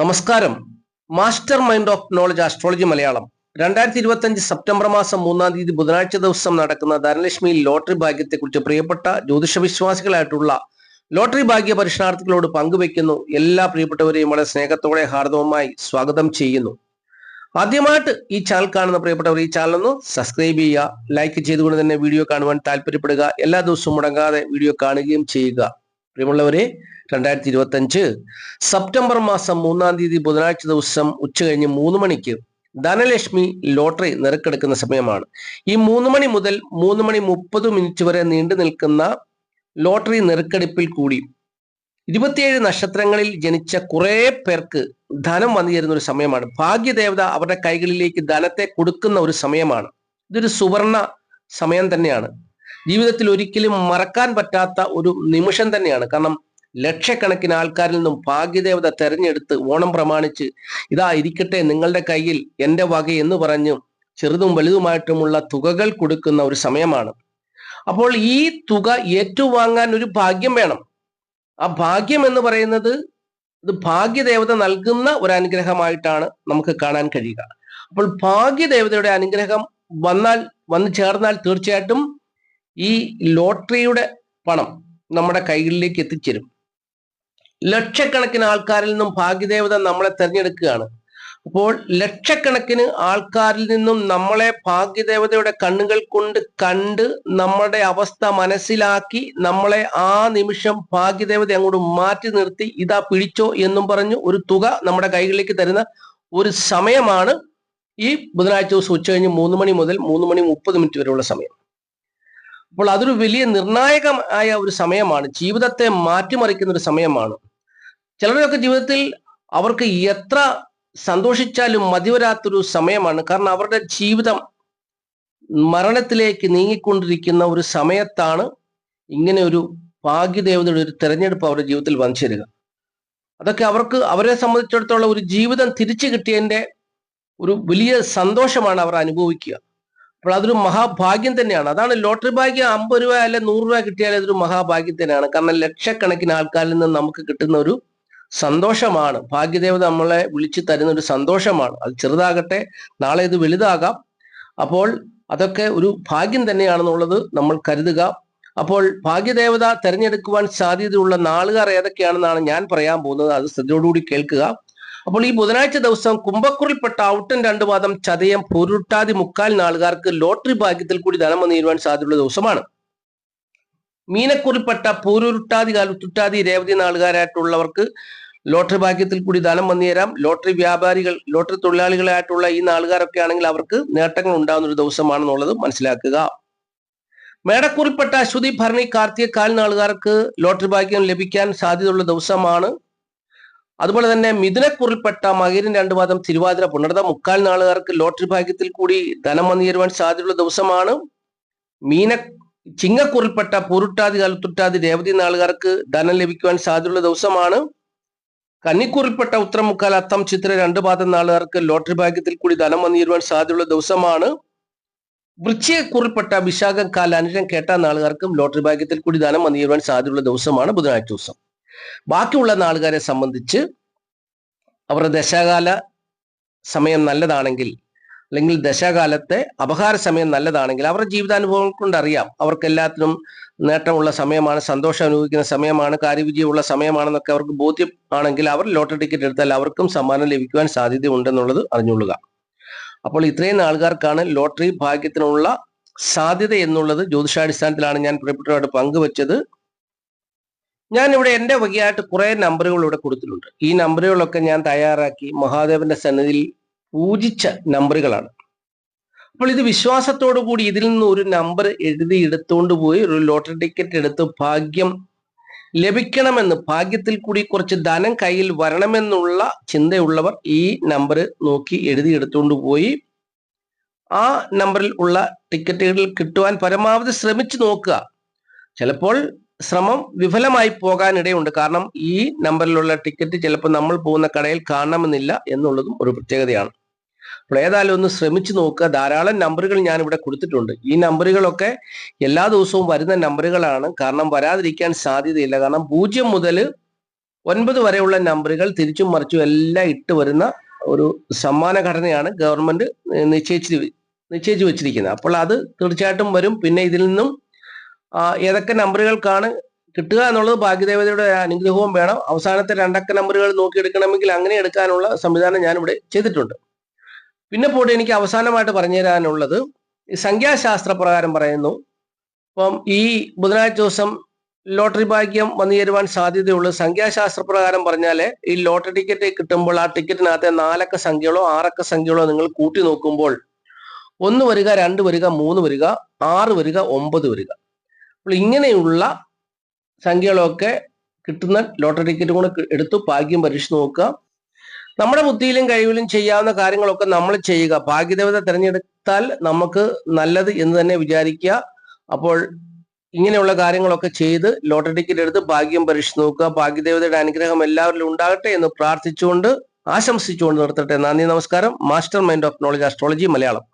നമസ്കാരം. Master mind of knowledge astrology Malayalam. രണ്ടായിരത്തി ഇരുപത്തി അഞ്ച് സെപ്റ്റംബർ മാസം മൂന്നാം തീയതി ബുധനാഴ്ച ദിവസം നടക്കുന്ന ധനലക്ഷ്മി ലോട്ടറി ഭാഗ്യത്തെക്കുറിച്ച് പ്രിയപ്പെട്ട ജ്യോതിഷ വിശ്വാസികളായിട്ടുള്ള ലോട്ടറി ഭാഗ്യ പരീക്ഷണാർത്ഥികളോട് പങ്കുവെക്കുന്നു എല്ലാ പ്രിയപ്പെട്ടവരെയും വളരെ സ്നേഹത്തോടെ ഹാർദവുമായി സ്വാഗതം ചെയ്യുന്നു. ആദ്യമായിട്ട് ഈ ചാനൽ കാണുന്ന പ്രിയപ്പെട്ടവർ ഈ ചാനൽ ഒന്ന് സബ്സ്ക്രൈബ് ചെയ്യുക ലൈക്ക് ചെയ്തുകൊണ്ട് തന്നെ വീഡിയോ കാണുവാൻ താല്പര്യപ്പെടുക എല്ലാ ദിവസവും മുടങ്ങാതെ വീഡിയോ കാണുകയും ചെയ്യുക. പ്രിയമുള്ളവരെ രണ്ടായിരത്തി ഇരുപത്തി അഞ്ച് സെപ്റ്റംബർ മാസം മൂന്നാം തീയതി ബുധനാഴ്ച ദിവസം ഉച്ച കഴിഞ്ഞ് മൂന്ന് മണിക്ക് ധനലക്ഷ്മി ലോട്ടറി നിരക്കെടുക്കുന്ന സമയമാണ്. ഈ മൂന്ന് മണി മുതൽ മൂന്ന് മണി മുപ്പത് മിനിറ്റ് വരെ നീണ്ടു നിൽക്കുന്ന ലോട്ടറി നിരക്കെടുപ്പിൽ കൂടി ഇരുപത്തിയേഴ് നക്ഷത്രങ്ങളിൽ ജനിച്ച കുറെ പേർക്ക് ധനം വന്നു ചേരുന്ന ഒരു സമയമാണ്. ഭാഗ്യദേവത അവരുടെ കൈകളിലേക്ക് ധനത്തെ കൊടുക്കുന്ന ഒരു സമയമാണ്. ഇതൊരു സുവർണ സമയം തന്നെയാണ്. ജീവിതത്തിൽ ഒരിക്കലും മറക്കാൻ പറ്റാത്ത ഒരു നിമിഷം തന്നെയാണ്. കാരണം ലക്ഷക്കണക്കിന് ആൾക്കാരിൽ നിന്നും ഭാഗ്യദേവത തെരഞ്ഞെടുത്ത് ഓണം പ്രമാണിച്ച് ഇതാ ഇരിക്കട്ടെ നിങ്ങളുടെ കയ്യിൽ എന്റെ വക എന്ന് പറഞ്ഞു ചെറുതും വലുതുമായിട്ടുമുള്ള തുകകൾ കൊടുക്കുന്ന ഒരു സമയമാണ്. അപ്പോൾ ഈ തുക ഏറ്റുവാങ്ങാൻ ഒരു ഭാഗ്യം വേണം. ആ ഭാഗ്യം എന്ന് പറയുന്നത് ഇത് ഭാഗ്യദേവത നൽകുന്ന ഒരു അനുഗ്രഹമായിട്ടാണ് നമുക്ക് കാണാൻ കഴിയുക. അപ്പോൾ ഭാഗ്യദേവതയുടെ അനുഗ്രഹം വന്നാൽ വന്നു ചേർന്നാൽ തീർച്ചയായിട്ടും ഈ ലോട്ടറിയുടെ പണം നമ്മുടെ കൈകളിലേക്ക് എത്തിച്ചേരും. ലക്ഷക്കണക്കിന് ആൾക്കാരിൽ നിന്നും ഭാഗ്യദേവത നമ്മളെ തെരഞ്ഞെടുക്കുകയാണ്. അപ്പോൾ ലക്ഷക്കണക്കിന് ആൾക്കാരിൽ നിന്നും നമ്മളെ ഭാഗ്യദേവതയുടെ കണ്ണുകൾ കൊണ്ട് കണ്ട് നമ്മുടെ അവസ്ഥ മനസ്സിലാക്കി നമ്മളെ ആ നിമിഷം ഭാഗ്യദേവത അങ്ങോട്ട് മാറ്റി നിർത്തി ഇതാ പിടിച്ചോ എന്നും പറഞ്ഞു ഒരു തുക നമ്മുടെ കൈകളിലേക്ക് തരുന്ന ഒരു സമയമാണ് ഈ ബുധനാഴ്ച ദിവസം ഉച്ച കഴിഞ്ഞ് മൂന്ന് മണി മുതൽ മൂന്ന് മണി മുപ്പത് മിനിറ്റ് വരെയുള്ള സമയം. അപ്പോൾ അതൊരു വലിയ നിർണായകമായ ഒരു സമയമാണ്. ജീവിതത്തെ മാറ്റിമറിക്കുന്ന ഒരു സമയമാണ്. ചിലരൊക്കെ ജീവിതത്തിൽ അവർക്ക് എത്ര സന്തോഷിച്ചാലും മതിവരാത്തൊരു സമയമാണ്. കാരണം അവരുടെ ജീവിതം മരണത്തിലേക്ക് നീങ്ങിക്കൊണ്ടിരിക്കുന്ന ഒരു സമയത്താണ് ഇങ്ങനെ ഒരു ഭാഗ്യദേവതയുടെ ഒരു തെരഞ്ഞെടുപ്പ് അവരുടെ ജീവിതത്തിൽ വന്നു ചേരുക. അതൊക്കെ അവർക്ക് അവരെ സംബന്ധിച്ചിടത്തോളം ഒരു ജീവിതം തിരിച്ചു കിട്ടിയതിന്റെ ഒരു വലിയ സന്തോഷമാണ് അവർ അനുഭവിക്കുക. അപ്പോൾ അതൊരു മഹാഭാഗ്യം തന്നെയാണ്. അതാണ് ലോട്ടറി ഭാഗ്യം അമ്പത് രൂപ അല്ലെ നൂറ് രൂപ കിട്ടിയാൽ അതൊരു മഹാഭാഗ്യം തന്നെയാണ്. കാരണം ലക്ഷക്കണക്കിന് ആൾക്കാരിൽ നിന്ന് നമുക്ക് കിട്ടുന്ന ഒരു സന്തോഷമാണ്. ഭാഗ്യദേവത നമ്മളെ വിളിച്ചു തരുന്ന ഒരു സന്തോഷമാണ്. അത് ചെറുതാകട്ടെ നാളെ ഇത് വലുതാകാം. അപ്പോൾ അതൊക്കെ ഒരു ഭാഗ്യം തന്നെയാണെന്നുള്ളത് നമ്മൾ കരുതുക. അപ്പോൾ ഭാഗ്യദേവത തെരഞ്ഞെടുക്കുവാൻ സാധ്യതയുള്ള നാളുകാർ ഏതൊക്കെയാണെന്നാണ് ഞാൻ പറയാൻ പോകുന്നത്. അത് ശ്രദ്ധയോടുകൂടി കേൾക്കുക. അപ്പോൾ ഈ ബുധനാഴ്ച ദിവസം കുമ്പക്കുറിൽപ്പെട്ട ഔട്ടൻ രണ്ടു പാദം ചതയം പൊരുട്ടാതി മുക്കാൽ നാളുകാർക്ക് ലോട്ടറി ഭാഗ്യത്തിൽ കൂടി ധനം വന്നു സാധ്യതയുള്ള ദിവസമാണ്. മീനക്കുറിൽപ്പെട്ട പൂരുരുട്ടാതി കാലുത്തുട്ടാതി രേവതി നാളുകാരായിട്ടുള്ളവർക്ക് ലോട്ടറി ഭാഗ്യത്തിൽ കൂടി ധനം വന്നു തരാം. ലോട്ടറി വ്യാപാരികൾ ലോട്ടറി തൊഴിലാളികളായിട്ടുള്ള ഈ നാളുകാരൊക്കെ ആണെങ്കിൽ അവർക്ക് നേട്ടങ്ങൾ ഉണ്ടാകുന്ന ഒരു ദിവസമാണെന്നുള്ളത് മനസ്സിലാക്കുക. മേടക്കുറിൽപ്പെട്ട അശ്വതി ഭരണി കാർത്തിക കാൽ നാളുകാർക്ക് ലോട്ടറി ഭാഗ്യം ലഭിക്കാൻ സാധ്യതയുള്ള ദിവസമാണ്. അതുപോലെ തന്നെ മിഥുനക്കുറിൽപ്പെട്ട മകരൻ രണ്ടു പാദം തിരുവാതിര പുണർത മുക്കാൽ നാളുകാർക്ക് ലോട്ടറി ഭാഗ്യത്തിൽ കൂടി ധനം വന്നു ചേരുവാൻ സാധ്യതയുള്ള ദിവസമാണ്. മീന ചിങ്ങക്കുറിൽപ്പെട്ട പൂരുട്ടാതി കലുത്തുട്ടാതി രേവതി നാളുകാർക്ക് ധനം ലഭിക്കുവാൻ സാധ്യതയുള്ള ദിവസമാണ്. കന്നിക്കുറിൽപ്പെട്ട ഉത്തരം മുക്കാൽ അത്തം ചിത്ര രണ്ടു പാദം നാളുകാർക്ക് ലോട്ടറി ഭാഗ്യത്തിൽ കൂടി ധനം വന്നു ചേരുവാൻ സാധ്യതയുള്ള ദിവസമാണ്. വൃശ്ചികക്കുറിൽപ്പെട്ട വിശാഖം കാലാനുരം കേട്ട നാളുകാർക്കും ലോട്ടറി ഭാഗ്യത്തിൽ കൂടി ധനം വന്നു ചേരുവാൻ സാധ്യതയുള്ള ദിവസമാണ് ബുധനാഴ്ച ദിവസം. ബാക്കിയുള്ള നാളുകാരെ സംബന്ധിച്ച് അവരുടെ ദശാകാല സമയം നല്ലതാണെങ്കിൽ അല്ലെങ്കിൽ ദശാകാലത്തെ അപഹാര സമയം നല്ലതാണെങ്കിൽ അവരുടെ ജീവിതാനുഭവം കൊണ്ട് അറിയാം അവർക്ക് എല്ലാത്തിനും നേട്ടമുള്ള സമയമാണ് സന്തോഷം അനുഭവിക്കുന്ന സമയമാണ് കാര്യവിജയമുള്ള സമയമാണെന്നൊക്കെ അവർക്ക് ബോധ്യം ആണെങ്കിൽ അവർ ലോട്ടറി ടിക്കറ്റ് എടുത്താൽ അവർക്കും സമ്മാനം ലഭിക്കുവാൻ സാധ്യതയുണ്ടെന്നുള്ളത് അറിഞ്ഞുകൊള്ളുക. അപ്പോൾ ഇത്രയും ആൾക്കാർക്കാണ് ലോട്ടറി ഭാഗ്യത്തിനുള്ള സാധ്യത എന്നുള്ളത് ജ്യോതിഷാടിസ്ഥാനത്തിലാണ് ഞാൻ പ്രിയപ്പെട്ടവരോട് പങ്കുവച്ചത്. ഞാൻ ഇവിടെ എന്റെ വകയായിട്ട് കുറെ നമ്പറുകൾ ഇവിടെ കൊടുത്തിട്ടുണ്ട്. ഈ നമ്പറുകളൊക്കെ ഞാൻ തയ്യാറാക്കി മഹാദേവന്റെ സന്നിധിയിൽ പൂജിച്ച നമ്പറുകളാണ് അപ്പോൾ ഇത് വിശ്വാസത്തോടു കൂടി ഇതിൽ നിന്ന് ഒരു നമ്പർ എഴുതി എടുത്തുകൊണ്ട് പോയി ഒരു ലോട്ടറി ടിക്കറ്റ് എടുത്ത് ഭാഗ്യം ലഭിക്കണമെന്ന് ഭാഗ്യത്തിൽ കൂടി കുറച്ച് ധനം കയ്യിൽ വരണമെന്നുള്ള ചിന്തയുള്ളവർ ഈ നമ്പർ നോക്കി എഴുതി എടുത്തുകൊണ്ട് പോയി ആ നമ്പറിൽ ഉള്ള ടിക്കറ്റുകൾ കിട്ടുവാൻ പരമാവധി ശ്രമിച്ചു നോക്കുക. ചിലപ്പോൾ ശ്രമം വിഫലമായി പോകാനിടയുണ്ട്. കാരണം ഈ നമ്പറിലുള്ള ടിക്കറ്റ് ചിലപ്പോൾ നമ്മൾ പോകുന്ന കടയിൽ കാണണമെന്നില്ല എന്നുള്ളതും ഒരു പ്രത്യേകതയാണ്. അപ്പോൾ ഏതായാലും ഒന്ന് ശ്രമിച്ചു നോക്കുക. ധാരാളം നമ്പറുകൾ ഞാൻ ഇവിടെ കൊടുത്തിട്ടുണ്ട്. ഈ നമ്പറുകളൊക്കെ എല്ലാ ദിവസവും വരുന്ന നമ്പറുകളാണ്. കാരണം വരാതിരിക്കാൻ സാധ്യതയില്ല. കാരണം പൂജ്യം മുതൽ ഒൻപത് വരെയുള്ള നമ്പറുകൾ തിരിച്ചും മറിച്ചും എല്ലാം ഇട്ട് വരുന്ന ഒരു സമ്മാന ഘടനയാണ് ഗവൺമെന്റ് നിശ്ചയിച്ച് നിശ്ചയിച്ചു വെച്ചിരിക്കുന്നത്. അപ്പോൾ അത് തീർച്ചയായിട്ടും വരും. പിന്നെ ഇതിൽ നിന്നും ഏതൊക്കെ നമ്പറുകൾക്കാണ് കിട്ടുക എന്നുള്ളത് ഭാഗ്യദേവതയുടെ അനുഗ്രഹവും വേണം. അവസാനത്തെ രണ്ടക്ക നമ്പറുകൾ നോക്കിയെടുക്കണമെങ്കിൽ അങ്ങനെ എടുക്കാനുള്ള സംവിധാനം ഞാനിവിടെ ചെയ്തിട്ടുണ്ട്. പിന്നെ പോയിട്ട് എനിക്ക് അവസാനമായിട്ട് പറഞ്ഞു തരാനുള്ളത് സംഖ്യാശാസ്ത്ര പ്രകാരം പറയുന്നു. ഇപ്പം ഈ ബുധനാഴ്ച ദിവസം ലോട്ടറി ഭാഗ്യം വന്നു ചേരുവാൻ സാധ്യതയുള്ളൂ. സംഖ്യാശാസ്ത്ര പ്രകാരം പറഞ്ഞാൽ ഈ ലോട്ടറി ടിക്കറ്റ് കിട്ടുമ്പോൾ ആ ടിക്കറ്റിനകത്തെ നാലക്ക സംഖ്യകളോ ആറക്ക സംഖ്യകളോ നിങ്ങൾ കൂട്ടി നോക്കുമ്പോൾ ഒന്ന് വരിക രണ്ട് വരിക മൂന്ന് വരിക ആറ് വരിക ഒമ്പത് വരിക. അപ്പോൾ ഇങ്ങനെയുള്ള സംഖ്യകളൊക്കെ കിട്ടുന്ന ലോട്ടറി ടിക്കറ്റ് കൂടെ എടുത്ത് ഭാഗ്യം പരീക്ഷിച്ച് നോക്കുക. നമ്മുടെ ബുദ്ധിയിലും കഴിവിലും ചെയ്യാവുന്ന കാര്യങ്ങളൊക്കെ നമ്മൾ ചെയ്യുക. ഭാഗ്യദേവത തിരഞ്ഞെടുത്താൽ നമുക്ക് നല്ലത് എന്ന് തന്നെ വിചാരിക്കുക. അപ്പോൾ ഇങ്ങനെയുള്ള കാര്യങ്ങളൊക്കെ ചെയ്ത് ലോട്ടറി ടിക്കറ്റ് എടുത്ത് ഭാഗ്യം പരീക്ഷിച്ച് നോക്കുക. ഭാഗ്യദേവതയുടെ അനുഗ്രഹം എല്ലാവരിലും ഉണ്ടാകട്ടെ എന്ന് പ്രാർത്ഥിച്ചുകൊണ്ട് ആശംസിച്ചുകൊണ്ട് നിർത്തട്ടെ. നന്ദി നമസ്കാരം. Master mind of knowledge astrology Malayalam.